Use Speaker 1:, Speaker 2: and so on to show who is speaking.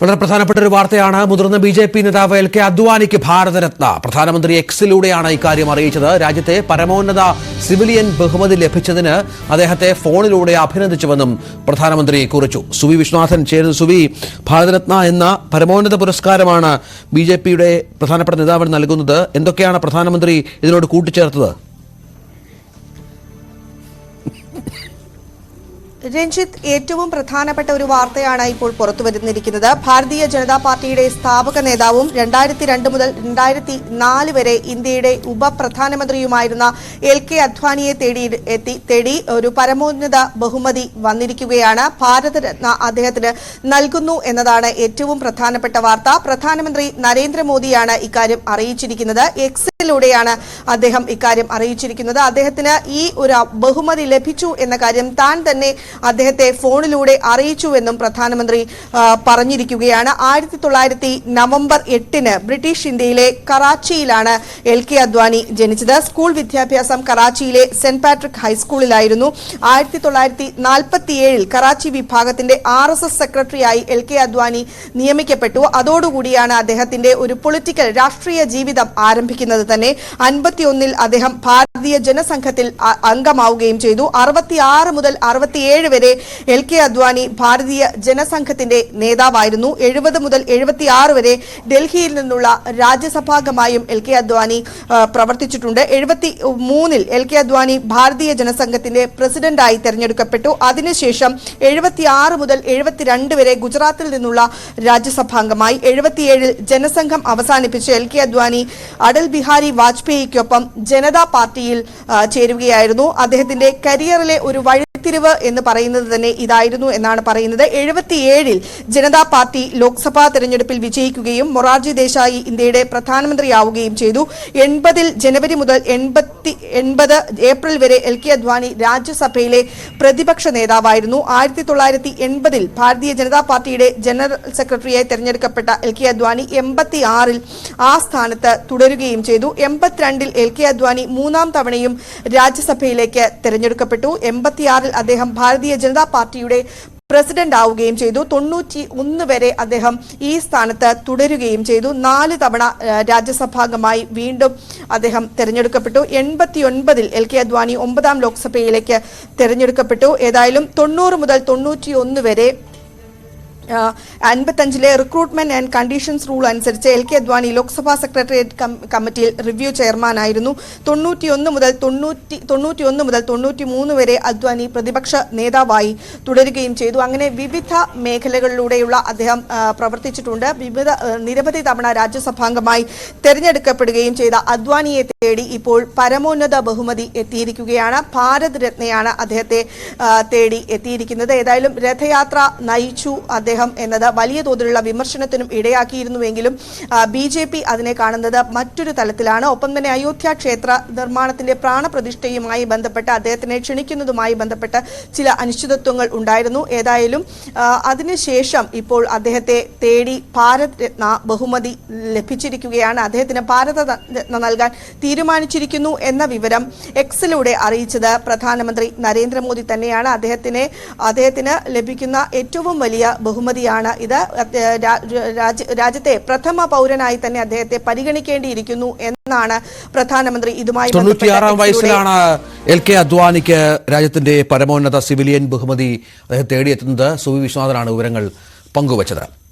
Speaker 1: വളരെ പ്രധാനപ്പെട്ട ഒരു വാർത്തയാണ്. മുതിർന്ന ബി ജെ പി നേതാവ് എൽ കെ അദ്വാനിക്ക് ഭാരതരത്ന. പ്രധാനമന്ത്രി എക്സിലൂടെയാണ് ഇക്കാര്യം അറിയിച്ചത്. രാജ്യത്തെ പരമോന്നത സിവിലിയൻ ബഹുമതി ലഭിച്ചതിന് അദ്ദേഹത്തെ ഫോണിലൂടെ അഭിനന്ദിച്ചുവെന്നും പ്രധാനമന്ത്രി കുറിച്ചു. സുവി വിശ്വനാഥൻ ചേരുന്ന സുവി ഭാരതരത്ന എന്ന പരമോന്നത പുരസ്കാരമാണ് ബി പ്രധാനപ്പെട്ട നേതാവിന് നൽകുന്നത്. എന്തൊക്കെയാണ് പ്രധാനമന്ത്രി ഇതിനോട് കൂട്ടിച്ചേർത്തത്?
Speaker 2: രഞ്ജിത്ത് ഏറ്റവും പ്രധാനപ്പെട്ട ഒരു വാർത്തയാണ് ഇപ്പോൾ പുറത്തു വരുന്നിരിക്കുന്നത്. ഭാരതീയ ജനതാ പാർട്ടിയുടെ സ്ഥാപക നേതാവും രണ്ടായിരത്തി രണ്ട് മുതൽ രണ്ടായിരത്തി നാല് വരെ ഇന്ത്യയുടെ ഉപപ്രധാനമന്ത്രിയുമായിരുന്ന എൽ കെ അദ്വാനിയെ തേടി എത്തി തേടി ഒരു പരമോന്നത ബഹുമതി വന്നിരിക്കുകയാണ്. ഭാരതരത്ന അദ്ദേഹത്തിന് നൽകുന്നു എന്നതാണ് ഏറ്റവും പ്രധാനപ്പെട്ട വാർത്ത. പ്രധാനമന്ത്രി നരേന്ദ്രമോദിയാണ് ഇക്കാര്യം അറിയിച്ചിരിക്കുന്നത്. എക്സിലൂടെയാണ് അദ്ദേഹം ഇക്കാര്യം അറിയിച്ചിരിക്കുന്നത്. അദ്ദേഹത്തിന് ഈ ഒരു ബഹുമതി ലഭിച്ചു എന്ന കാര്യം താൻ തന്നെ അദ്ദേഹത്തെ ഫോണിലൂടെ അറിയിച്ചുവെന്നും പ്രധാനമന്ത്രി പറഞ്ഞിരിക്കുകയാണ്. ആയിരത്തി തൊള്ളായിരത്തി നവംബർ എട്ടിന് ബ്രിട്ടീഷ് ഇന്ത്യയിലെ കറാച്ചിയിലാണ് എൽ കെ അദ്വാനി ജനിച്ചത്. സ്കൂൾ വിദ്യാഭ്യാസം കറാച്ചിയിലെ സെന്റ് പാട്രിക് ഹൈസ്കൂളിലായിരുന്നു. ആയിരത്തി തൊള്ളായിരത്തി നാൽപ്പത്തിയേഴിൽ കറാച്ചി വിഭാഗത്തിന്റെ ആർ എസ് എസ് സെക്രട്ടറിയായി എൽ കെ അദ്വാനി നിയമിക്കപ്പെട്ടു. അതോടുകൂടിയാണ് അദ്ദേഹത്തിന്റെ ഒരു പൊളിറ്റിക്കൽ രാഷ്ട്രീയ ജീവിതം ആരംഭിക്കുന്നത് തന്നെ അൻപത്തിയൊന്നിൽ അദ്ദേഹം ഭാരതീയ ജനസംഘത്തിൽ അംഗമാവുകയും ചെയ്തു. അറുപത്തിയാറ് മുതൽ അറുപത്തിയേഴ് വരെ എൽ കെ അദ്വാനി ഭാരതീയ ജനസംഘത്തിന്റെ നേതാവായിരുന്നു. എഴുപത് മുതൽ എഴുപത്തിയാറ് വരെ ഡൽഹിയിൽ നിന്നുള്ള രാജ്യസഭാംഗമായും എൽ കെ അദ്വാനി പ്രവർത്തിച്ചിട്ടുണ്ട്. എഴുപത്തി മൂന്നിൽ എൽ കെ അദ്വാനി ഭാരതീയ ജനസംഘത്തിന്റെ പ്രസിഡന്റായി തെരഞ്ഞെടുക്കപ്പെട്ടു. അതിനുശേഷം എഴുപത്തിയാറ് മുതൽ എഴുപത്തിരണ്ട് വരെ ഗുജറാത്തിൽ നിന്നുള്ള രാജ്യസഭാംഗമായി. എഴുപത്തിയേഴിൽ ജനസംഘം അവസാനിപ്പിച്ച് എൽ കെ അദ്വാനി അടൽ ബിഹാരി വാജ്പേയിക്കൊപ്പം ജനതാ പാർട്ടിയിൽ ചേരുകയായിരുന്നു. അദ്ദേഹത്തിന്റെ കരിയറിലെ ഒരു വഴിത്തിരിവ് എന്ന് പറയുന്നത് തന്നെ ഇതായിരുന്നു എന്നാണ് പറയുന്നത്. എഴുപത്തിയേഴിൽ ജനതാ പാർട്ടി ലോക്സഭാ തെരഞ്ഞെടുപ്പിൽ വിജയിക്കുകയും മൊറാർജി ദേശായി ഇന്ത്യയുടെ പ്രധാനമന്ത്രിയാവുകയും ചെയ്തു. എൺപതിൽ ജനുവരി മുതൽ എൺപത്തി എൺപത് ഏപ്രിൽ വരെ എൽ കെ അദ്വാനി രാജ്യസഭയിലെ പ്രതിപക്ഷ നേതാവായിരുന്നു. ആയിരത്തി തൊള്ളായിരത്തി എൺപതിൽ ഭാരതീയ ജനതാ പാർട്ടിയുടെ ജനറൽ സെക്രട്ടറിയായി തെരഞ്ഞെടുക്കപ്പെട്ട എൽ കെ അദ്വാനി എൺപത്തി ആറിൽ ആ സ്ഥാനത്ത് തുടരുകയും ചെയ്തു. എൺപത്തിരണ്ടിൽ എൽ കെ അദ്വാനി മൂന്നാം തവണയും രാജ്യസഭയിലേക്ക് തെരഞ്ഞെടുക്കപ്പെട്ടു. എൺപത്തിയാറിൽ അദ്ദേഹം ഭാരതീയ ജനതാ പാർട്ടിയുടെ പ്രസിഡന്റ് ആവുകയും ചെയ്തു. തൊണ്ണൂറ്റി ഒന്ന് വരെ അദ്ദേഹം ഈ സ്ഥാനത്ത് തുടരുകയും ചെയ്തു. നാല് തവണ രാജ്യസഭാംഗമായി വീണ്ടും അദ്ദേഹം തെരഞ്ഞെടുക്കപ്പെട്ടു. എൺപത്തി ഒൻപതിൽ എൽ കെ അദ്വാനി ഒമ്പതാം ലോക്സഭയിലേക്ക് തെരഞ്ഞെടുക്കപ്പെട്ടു. ഏതായാലും തൊണ്ണൂറ് മുതൽ തൊണ്ണൂറ്റി വരെ അൻപത്തഞ്ചിലെ റിക്രൂട്ട്മെന്റ് ആൻഡ് കണ്ടീഷൻസ് റൂൾ അനുസരിച്ച് L K Advani Lok Sabha secretariat കമ്മിറ്റിയിൽ റിവ്യൂ ചെയർമാനായിരുന്നു. തൊണ്ണൂറ്റിയൊന്ന് മുതൽ തൊണ്ണൂറ്റി തൊണ്ണൂറ്റിയൊന്ന് മുതൽ തൊണ്ണൂറ്റി മൂന്ന് വരെ അദ്വാനി പ്രതിപക്ഷ നേതാവായി തുടരുകയും ചെയ്തു. അങ്ങനെ വിവിധ മേഖലകളിലൂടെയുള്ള അദ്ദേഹം പ്രവർത്തിച്ചിട്ടുണ്ട്. വിവിധ നിരവധി തവണ രാജ്യസഭാംഗമായി തെരഞ്ഞെടുക്കപ്പെടുകയും ചെയ്ത അദ്വാനിയെ തേടി ഇപ്പോൾ പരമോന്നത ബഹുമതി എത്തിയിരിക്കുകയാണ്. ഭാരത് രത്നയാണ് അദ്ദേഹത്തെ തേടി എത്തിയിരിക്കുന്നത്. ഏതായാലും രഥയാത്ര നയിച്ചു അദ്ദേഹം. എന്നത് വലിയ തോതിലുള്ള വിമർശനത്തിനും ഇടയാക്കിയിരുന്നുവെങ്കിലും ബി ജെ പി അതിനെ കാണുന്നത് മറ്റൊരു തലത്തിലാണ്. ഒപ്പം തന്നെ അയോധ്യ ക്ഷേത്ര നിർമ്മാണത്തിന്റെ പ്രാണപ്രതിഷ്ഠയുമായി ബന്ധപ്പെട്ട് അദ്ദേഹത്തിനെ ക്ഷണിക്കുന്നതുമായി ബന്ധപ്പെട്ട് ചില അനിശ്ചിതത്വങ്ങൾ ഉണ്ടായിരുന്നു. ഏതായാലും അതിനുശേഷം ഇപ്പോൾ അദ്ദേഹത്തെ തേടി ഭാരത് രത്ന ബഹുമതി ലഭിച്ചിരിക്കുകയാണ്. അദ്ദേഹത്തിന് ഭാരത രത്ന നൽകാൻ തീരുമാനിച്ചിരിക്കുന്നു എന്ന വിവരം എക്സിലൂടെ അറിയിച്ചത് പ്രധാനമന്ത്രി നരേന്ദ്രമോദി തന്നെയാണ്. അദ്ദേഹത്തിനെ അദ്ദേഹത്തിന് ലഭിക്കുന്ന ഏറ്റവും വലിയ ബഹുമതിയാണ്. ഇത് രാജ്യ- രാജ്യത്തെ പ്രഥമ പൗരനായി തന്നെ അദ്ദേഹത്തെ പരിഗണിക്കേണ്ടിയിരിക്കുന്നു എന്നാണ് പ്രധാനമന്ത്രി ഇതുമായി
Speaker 1: തൊണ്ണൂറ്റിയാറാം വയസ്സിലാണ് എൽ കെ അദ്വാനിക്ക് രാജ്യത്തിന്റെ പരമോന്നത സിവിലിയൻ ബഹുമതി അദ്ദേഹം തേടിയെത്തുന്നത്. സുവി വിശ്വനാഥനാണ് വിവരങ്ങൾ പങ്കുവച്ചത്.